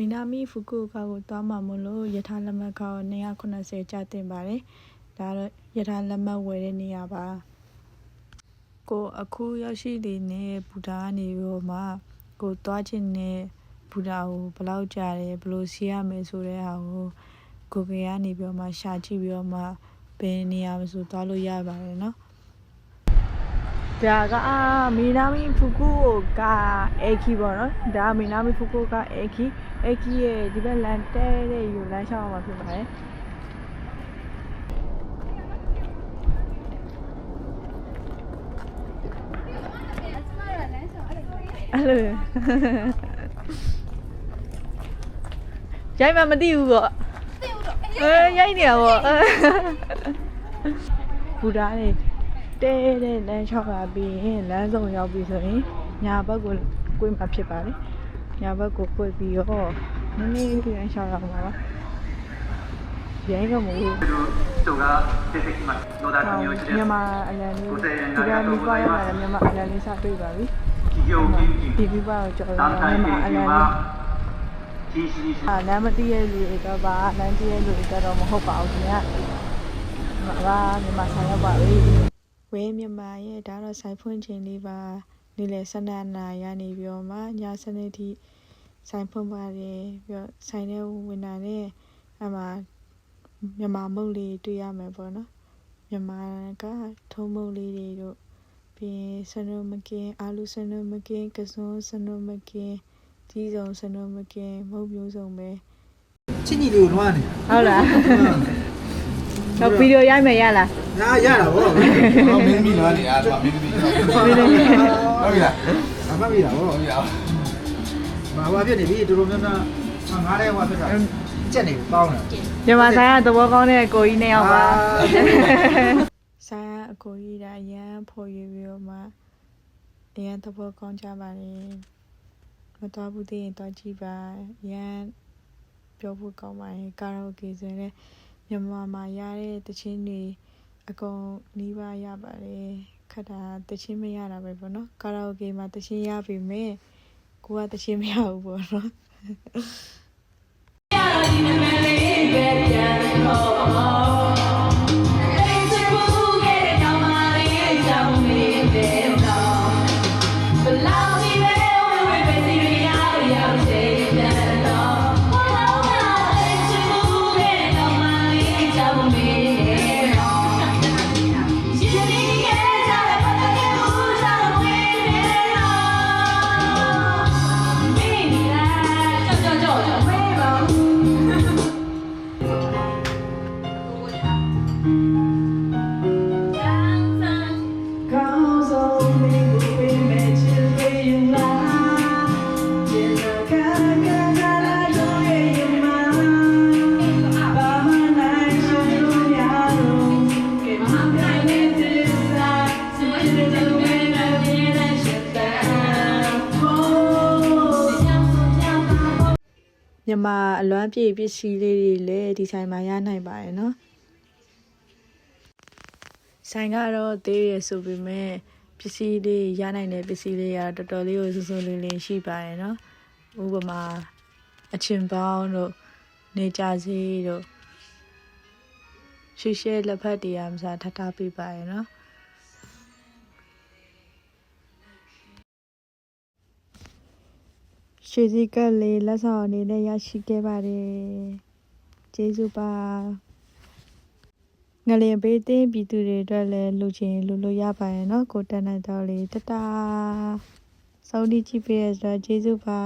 မီနာမီဖူကူကာကိုသွားမှာမလို့ယထာလက်မှတ်ကော280ကျတင်ပါတယ်ဒါတော့ယထာလက်မှတ်ဝယ်တဲ့နေရာပါကိုအခုရောက်ရှိနေနဲ့ဘူတာကနေပြီးတော့မှကိုသွားခြင်းနဲ့ဘူတာကိုဘယ်လောက်ကြာတယ်ဘယ်လိုစီးရမယ်ဆိုတဲ့ဟာကိုကိုကေကနေပြီးတော့မှရှာကြည့်ပြီးတော့မှဘယ်နေရာမဆိုသွားလို့ရပါတယ်နော် ဒါကအာမီနာမီဖူကူကအေခီပေါ့နော်ဒါကမီနာမီဖူကူကအေခီအေခီရဲ့ဒီဘက်လန်တဲတဲ့ယူလမ်းရှောင်းအောင်မှာဖြစ်ပါတယ်အဲ့လိုရိုက်မှမသိဘူးပေါ့အဲရိုက်နေရပေါ့ဘူဒါနေ တဲတဲ့လမ်းလျှောက်လာပြီးရင်လမ်းဆောင်ရောက်ပြီဆိုရင်ညာဘက်ကိုကွေ့မှာဖြစ်ပါတယ်ညာဘက်ကိုကွေ့ပြီးတော့နည်းနည်းပြန်လျှောက်ရအောင်ပါရိုင်းကမလို့မြန်မာအလံလေးဒီကနေ့ပွားရတာမြန်မာအလံလေးစတွေ့ပါပြီဒီပြပွားကိုကြော်လာမြန်မာအလံလေးအာလမ်းမတည့်ရဲ့လူတွေတော့ပါလမ်းတည့်ရဲ့လူတွေတော့မဟုတ်ပါဘူးခင်ဗျာ။ဘာမြန်မာဆိုင်ရောက်ပါပြီ။ ဝဲမြန်မာရဲ့ဒါတော့ဆိုင်ဖွင့်ချိန်လေးပါနေ့လယ်12နာရီကနေပြီးတော့မှည7:00အထိဆိုင်ဖွင့်ပါတယ်ပြီးတော့ဆိုင်ထဲဝင်လာတဲ့အမှမြန်မာမုတ်လေးတွေ့ရမယ်ပေါ့နော်မြန်မာကထုံးမုတ်လေးတွေတို့ပြီးရင်စနုမကင်းအာလူစနုမကင်းကစွန်းစနုမကင်းကြီးစုံစနုမကင်းမုတ်မျိုးစုံပဲချင်းကြီးလေးကိုလွှမ်းနေဟုတ်လား တော့ဗီဒီယိုရိုက်မယ်ရလား ညာရတာဗော ဟောမင်းမိနော်နေအားတော့မင်းမိဟုတ်ပြီလား အမှတ်ပြီလားဗော ဟုတ်ပြီလား ဘာဘာဖြစ်နေပြီတော်တော်များများငါးတဲ့ဟောဖြစ်တာကြက်နေပေါင်းတယ် မြန်မာဆိုင်ကသဘောကောင်းတဲ့ကိုကြီးနှစ်ယောက်ပါဆိုင်ကအကိုကြီးဒါအရန်ဖော်ရွေပြီးတော့မှအရန်သဘောကောင်းကြပါလေမတော်ဘူးသေးရင်တော့ကြည့်ပါအရန်ပြောဖို့ကောင်းပါရင်ကာရာโอเกဆိုရင်လည်း မြန်မာမှာရတဲ့တခြင်းတွေအကုန်နီးပါးရပါတယ်ခက်တာတခြင်းမရတာပဲပေါ့နော်ကာရာအိုကေမှာတခြင်းရပြီမဲ့ကိုကတခြင်းမရဘူးပေါ့နော် မြန်မာအလွမ်းပြေပစ္စည်းလေးတွေလည်းဒီဆိုင်မှာရနိုင်ပါတယ်နော် ဆိုင်ကတော့သေးရဆိုပေမဲ့ပစ္စည်းလေးရနိုင်တဲ့ပစ္စည်းလေးကတော်တော်လေးကိုစူးစူးလေးလေးရှိပါတယ်နော်ဥပမာအချင်ပေါင်းတို့နေကြစီတို့ရှိရှဲလက်ဖက်တရားမစားထပ်ထားပေးပါရနော်ရွှေစည်းကပ်လေးလက်ဆောင်အနေနဲ့ရရှိခဲ့ပါတယ်ကျေးဇူးပါ ငလင်ဘေးတင်းပြည်သူတွေအတွက်လည်းလူချင်းလူလို့ရပါရဲ့နော်ကိုတန်နိုင်တော်လေးတတာဆုံးဒီကြည့်ပြရဆိုတော့ကျေးဇူးပါ